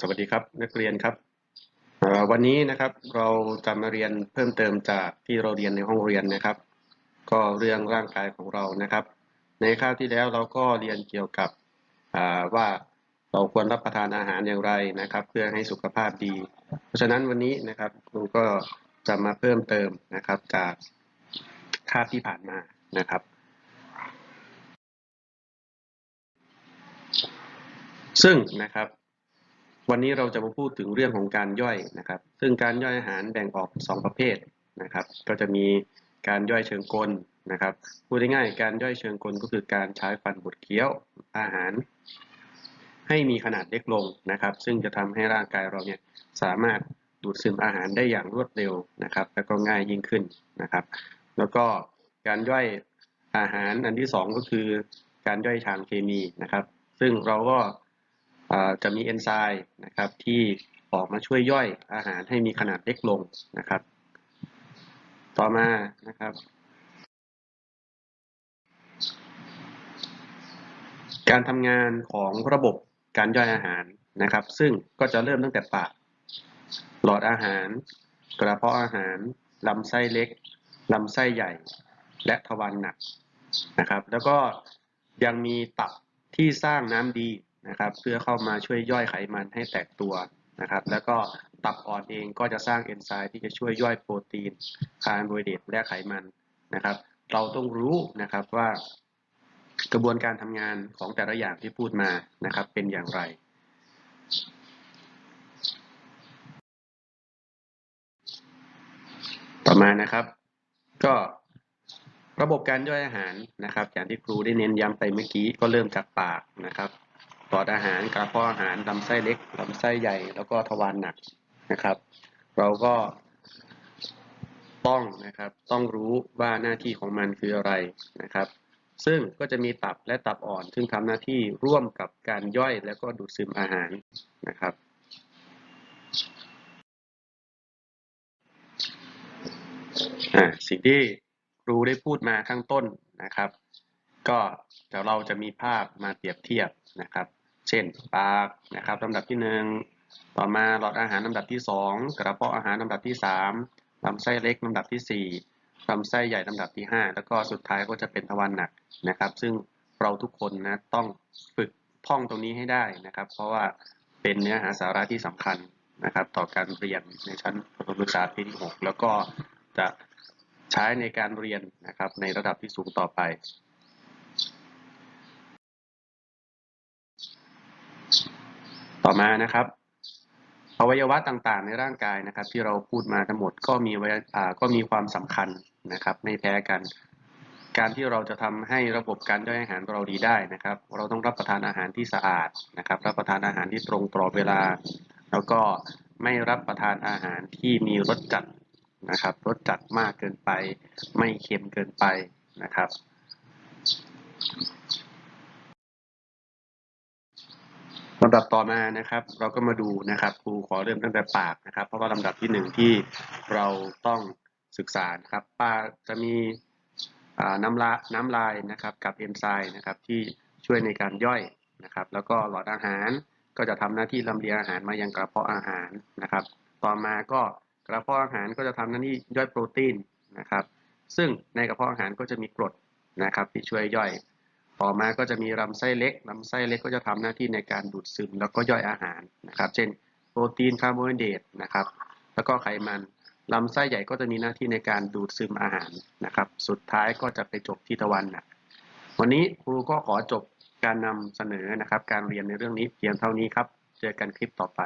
สวัสดีครับนักเรียนครับวันนี้นะครับเราจะมาเรียนเพิ่มเติมจากที่เราเรียนในห้องเรียนนะครับ ก็เรื่องร่างกายของเรานะครับ ในคราวที่แล้วเราก็เรียนเกี่ยวกับว่าเราควรรับประทานอาหารอย่างไรนะครับ เพื่อให้สุขภาพดี เพราะฉะนั้นวันนี้นะครับครูก็จะมาเพิ่มเติมนะครับจากคาบที่ผ่านมานะครับซึ่งนะครับ วันนี้เราจะมาพูดถึงเรื่องของการย่อยนะครับ ซึ่งการย่อยอาหารแบ่งออก 2 ประเภทนะครับ ก็จะมีการย่อยเชิงกลนะครับ พูดง่ายๆ การย่อยเชิงกลก็คือการใช้ฟันบดเคี้ยวอาหาร ให้มีขนาดเล็กลงนะครับ ซึ่งจะทำให้ร่างกายเราเนี่ยสามารถดูดซึมอาหารได้อย่างรวดเร็วนะครับ แล้วก็ง่ายยิ่งขึ้นนะครับ แล้วก็การย่อยอาหารอันที่สองก็คือการย่อยทางเคมีนะครับ ซึ่งเราก็ จะมีเอนไซม์นะครับที่ออกมาช่วยย่อยอาหารให้มีขนาดเล็กลงนะครับ ต่อมานะครับ การทำงานของระบบการย่อยอาหารนะครับ ซึ่งก็จะเริ่มตั้งแต่ปากหลอดอาหาร กระเพาะอาหารลำไส้เล็กลำไส้ใหญ่ และทวารหนักนะครับ แล้วก็ยังมีตับที่สร้างน้ำดี นะครับ เพื่อเข้ามาช่วยย่อยไขมันให้แตกตัวนะครับ แล้วก็ตับอ่อนเองก็จะสร้างเอนไซม์ที่จะช่วยย่อยโปรตีนคาร์โบไฮเดรตและไขมันนะครับ เราต้องรู้นะครับว่ากระบวนการทำงานของแต่ละอย่างที่พูดมานะครับ เป็นอย่างไรต่อมานะครับ ก็ระบบการย่อยอาหารนะครับ อย่างที่ครูได้เน้นย้ำไปเมื่อกี้ก็เริ่มจากปากนะครับ หลอดอาหารกระเพาะอาหารลำไส้เล็กลำไส้ใหญ่ แล้วก็ทวารหนักนะครับ เราก็ต้องนะครับต้องรู้ว่าหน้าที่ของมันคืออะไรนะครับ ซึ่งก็จะมีตับและตับอ่อน ซึ่งทำหน้าที่ร่วมกับการย่อยแล้วก็ดูดซึมอาหารนะครับอ่าสิ่งที่ครูได้พูดมาข้างต้นนะครับ ก็เดี๋ยวเราจะมีภาพมาเปรียบเทียบนะครับ เช่นปากนะครับลำดับที่หนึ่งต่อมาหลอดอาหารลำดับที่สองกระเพาะอาหารลำดับที่สามลำไส้เล็กลำดับที่สี่ลำไส้ใหญ่ลำดับที่ห้าแล้วก็สุดท้ายก็จะเป็นทวารหนักนะครับ ซึ่งเราทุกคนนะต้องฝึกท่องตรงนี้ให้ได้นะครับ เพราะว่าเป็นเนื้อหาสาระที่สำคัญนะครับ ต่อการเรียนในชั้นประถมศึกษาปีที่หกแล้วก็จะใช้ในการเรียนนะครับในระดับที่สูงต่อไป ต่อมานะครับอวัยวะต่างๆ ในร่างกายนะครับ ที่เราพูดมาทั้งหมดก็มีไว้ก็มีความสำคัญนะครับ ไม่แพ้กัน การที่เราจะทำให้ระบบการย่อยอาหารเราดีได้นะครับ เราต้องรับประทานอาหารที่สะอาดนะครับ รับประทานอาหารที่ตรงต่อเวลา แล้วก็ไม่รับประทานอาหารที่มีรสจัดนะครับรสจัดมากเกินไป ไม่เค็มเกินไปนะครับ ลำดับต่อมานะครับ เราก็มาดูนะครับครูขอเริ่มตั้งแต่ปากนะครับ เพราะว่าลำดับที่หนึ่งที่เราต้องศึกษานะครับปากจะมีน้ำลาน้ำลายนะครับกับเอนไซม์นะครับที่ช่วยในการย่อยนะครับ แล้วก็หลอดอาหารก็จะทำหน้าที่ลำเลียงอาหารมายังกระเพาะอาหารนะครับ ต่อมาก็กระเพาะอาหารก็จะทำหน้าที่ย่อยโปรตีนนะครับ ซึ่งในกระเพาะอาหารก็จะมีกรดนะครับที่ช่วยย่อย ต่อมาก็จะมีลำไส้เล็กลำไส้เล็กก็จะทำหน้าที่ในการดูดซึมแล้วก็ย่อยอาหารนะครับ เช่น โปรตีนคาร์โบไฮเดรตนะครับ แล้วก็ไขมันลำไส้ใหญ่ก็จะมีหน้าที่ในการดูดซึมอาหารนะครับ สุดท้ายก็จะไปจบที่ทวารหนักวันนี้ครูก็ขอจบการนำเสนอนะครับ การเรียนในเรื่องนี้เพียงเท่านี้ครับ เจอกันคลิปต่อไป